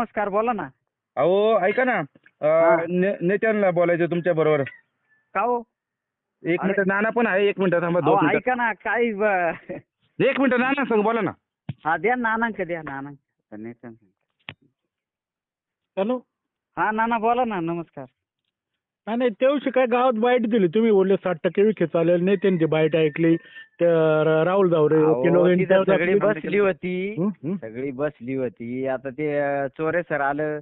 नमस्कार बोला ना. अहो ऐका ना. अं, ने- नेत्यांना बोलायचं तुमच्या बरोबर. का हो? एक. मिनिट नाना पण आहे. एक मिनिट थांबा अहो, दोन मिनिट. ऐका ना काय ब- एक मिनिट नाना सांग बोला ना. हा द्या नानांक द्या नानांक. नेत्यांक. हॅलो. हा नाना बोला ना. नमस्कार. नाही दिवशी काय गावात बाईट दिली. तुम्ही बोलले साठ टक्के विखे चालेल. नाही त्यांची बाईट ऐकली त्या र- राहुल जावरे अहो, तिथं सगळी बसली होती. हं, हं. सगळी बसली होती. आता ते चोरे सर आलं.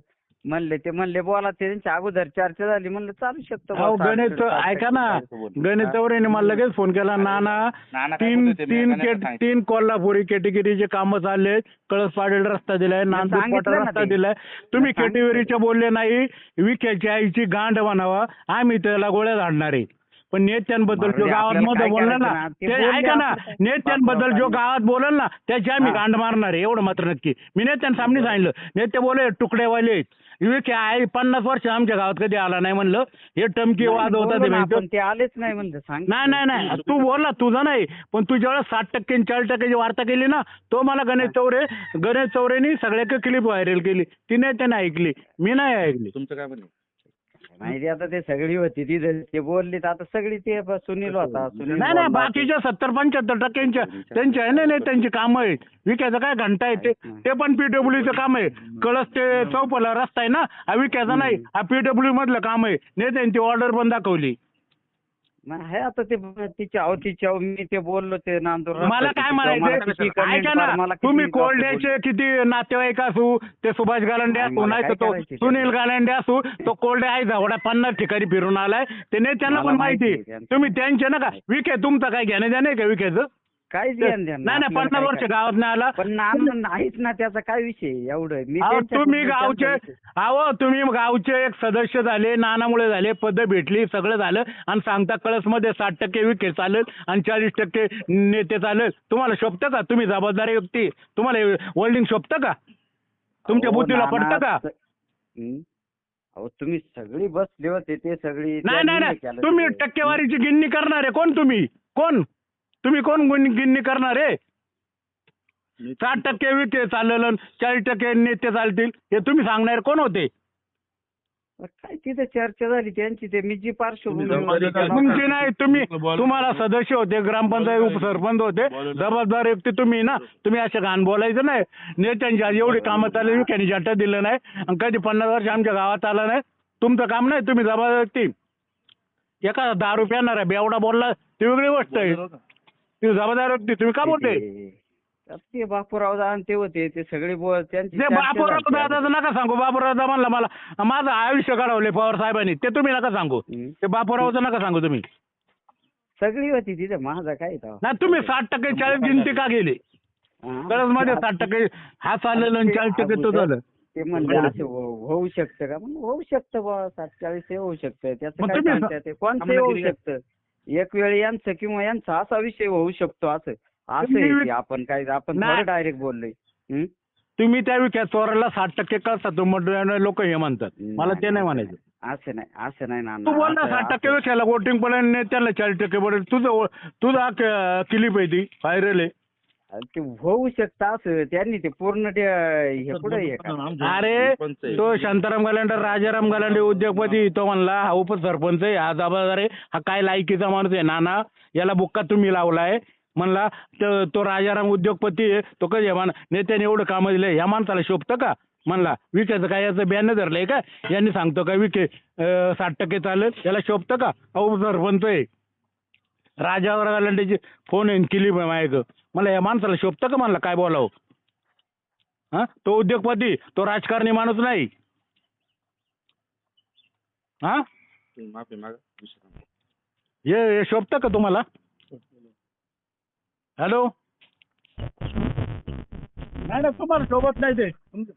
म्हणले ते म्हणले बोला ते त्यांच्या अगोदर चर्चा झाली. म्हणलं चालू शकतो अहो गणेश ऐका ना टक्के. गणेश चौरेने मला लगेच फोन केला. नाना नाना काय तीन बोलत? मी तीन केट- सांगितलं. तीन कोल्हापुरी कॅटेगरीचे कामं चालले कळस पाडेल रस्ता दिलाय नांदूर सांगितलं पाटा ना रस्ता ते. दिलाय. तुम्ही सांगितलं कॅटेगरीचे बोलले नाही विखेच्या आईची गांड म्हणावा. आम्ही त्याला गोळ्या झाडणार आहे. पण नेत्यांबद्दल जो गावात मध्ये बोलला ना? ते ते ऐका ना. नेत्यांबद्दल जो. गावात बोलल ना त्याची आम्ही. गांड मारणार आहे एवढं मात्र नक्की. मी नेत्यांसामने सांगितलं. नेते बोले तुकडेवाले. विखे आहे पन्नास वर्ष आमच्या गावात कधी आला नाही? म्हणलं. हे टमकी वाद होता ते ते आलेच नाही म्हणलं सांग नाही नाही नाही. तू बोलला तुझं नाही. पण तू ज्यावेळेस साठ टक्के चाळीस टक्क्याची वार्ता केली ना तो मला गणेश चौरे गणेश चौरेनी सगळ्या क्लिप व्हायरल केली. तिने त्याने ऐकली मी नाही ऐकली. तुमचं काय म्हणणं नाही ते आता ते सगळी होती तिथे ते बोलली तर आता सगळी ते ब- सुनील होता सुनील नाही नाही बोलला. बाकीच्या सत्तर पंच्याहत्तर टक्क्यांच्या त्यांच्या आहे नाही नाही त्यांची कामं आहेत. विकायचं काय घंटा आहे ते? ते पण पीडब्ल्यूचं काम आहे. कळस ते चौपला रस्ता आहे ना? हा विकायचा नाही हा पीडब्ल्यू मधलं काम आहे. नेत्यांची ऑर्डर पण दाखवली. नाही आता ते तिच्या अहो तिच्या मी ते बोललो ते नांदूर मला काय म्हणायचं? ऐका ना तुम्ही कोल्ड्याचे किती नातेवाईक असू ते सुभाष गालंडे नाही, असू नाही तो सुनील गालंडे असू तो कोल्डे आहे जावडा पन्नास ठिकाणी फिरून आलाय. ते नेत्यांना पण माहिती. त्यांचं. तुम्ही त्यांचे नका. विखे तुमचं काय घेणं देणं आहे का विखेचं? काहीच घेणं देणं नाही नाही पन्नास काय वर्ष काय- गावात नाही आला. पण नाना नाहीच ना त्याचा काय विषय एवढं. मी अहो त्यांच्या तुम्ही कुटुंबाचा गावचे विषय. अहो तुम्ही गावचे एक सदस्य झाले नानामुळे झाले पद भेटली सगळं झालं. आणि सांगता कळसमध्ये साठ टक्के विखे चालेल आणि चाळीस टक्के नेते चालेल. तुम्हाला शोभतं का? तुम्ही जबाबदारी व्यक्ती. तुम्हाला होल्डिंग शोभतं का? तुमच्या अहो, बुद्धीला नाना, पडतं का? स- हं? अहो तुम्ही सगळी बसले होते ते सगळी नाही नाही नाही. केलं तुम्ही ते. टक्केवारीची गिन्नी करणारे कोण तुम्ही? कोण? तुम्ही कोण गुन- गिन्नी करणारे साठ टक्के विके चालेल चाळीस टक्के नेते चालतील हे तुम्ही सांगणारे कोण होते? काय तिथे चर्चा झाली त्यांची ते मी जी पार्श्वभूमी तुमची नाही तुम्ही तुम्हाला सदस्य होते ग्रामपंचायत उपसरपंच होते जबाबदार व्यक्ती तुम्ही ना तुम्ही असे घाण बोलायचं नाही. नेत्यांची आज एवढी कामं चालली विख्यानी जाटा दिलं नाही आणि कधी पन्नास वर्ष आमच्या गावात आलं नाही. तुमचं काम नाही तुम्ही जबाबदार व्यक्ती. एका दारू प्यानार आहे बेवडा बोलला ती वेगळी गोष्ट आहे. ती जबाबदार व्यक्ती तुम्ही का बोलते ते- ते बापूराव ते होते ते सगळे बोल त्यांची ते बापूराव. दादाचं नका सांगू बापूराव दादा म्हणला मला माझं आयुष्य घडवले पवार साहेबांनी ते तुम्ही नका सांगू. हं. ते बापूरावचं नका सांगू तुम्ही. सगळी होती तिथे माझा काय. नाही तुम्ही साठ टक्के चाळीस गिनती का गेली. गरजमध्ये साठ टक्के हा चाललेलं आणि चाळीस टक्के तो झालं. ते म्हणले असं हो- होऊ शकतं का? होऊ शकतं बा सात चाळीस हे होऊ शकतं. त्याचं काय तुम्ही ते? कोणतंही होऊ शकतं. एक वेळ यांचं किंवा यांचा असा विषय होऊ शकतो असं. असं आहे ते आपण काय आपण नाही. डायरेक्ट बोललोय. हं? तुम्ही त्या विक्या चोराला साठ टक्के कळसा लोक हे म्हणतात. मला ते नाही म्हणायचं. असं नाही असं नाही ना तू बोल ना साठ टक्के विक्याला वोटिंग पडेल त्याला चाळीस टक्के पडेल. तुझं तुझा क्लिप आहे ती व्हायरल आहे. ते होऊ शकतं असं त्यांनी ते पूर्ण ते हे पुढे हे का अरे तो शांताराम गलांडे राजाराम गलांडे उद्योगपती तो म्हणला हा उपसरपंच आहे हा जबाबदार आहे हा काय लायकीचा माणूस आहे नाना याला बुक्का तुम्ही लावलाय. म्हणला तो तो राजाराम उद्योगपती आहे तो कधी मान नेत्याने एवढं कामं दिलं ह्या माणसाला शोभतं का? म्हणला विकेचं काय याचं बॅन धरलंय का? यांनी सांगतो का विके अं, साठ टक्के चालेल याला शोभतं का? हा उपसरपंच आहे. राजावर गलांडेची फोन आहे केली माझ्याकडं मला या माणसाला शोभतं का म्हणला? काय बोलावं? हा? तो उद्योगपती तो राजकारणी माणूस नाही. हा? माफी मागा हे हे शोभतं का तुम्हाला? हॅलो? नाही ना तुम्हाला शोभत नाही ते. तुमचं-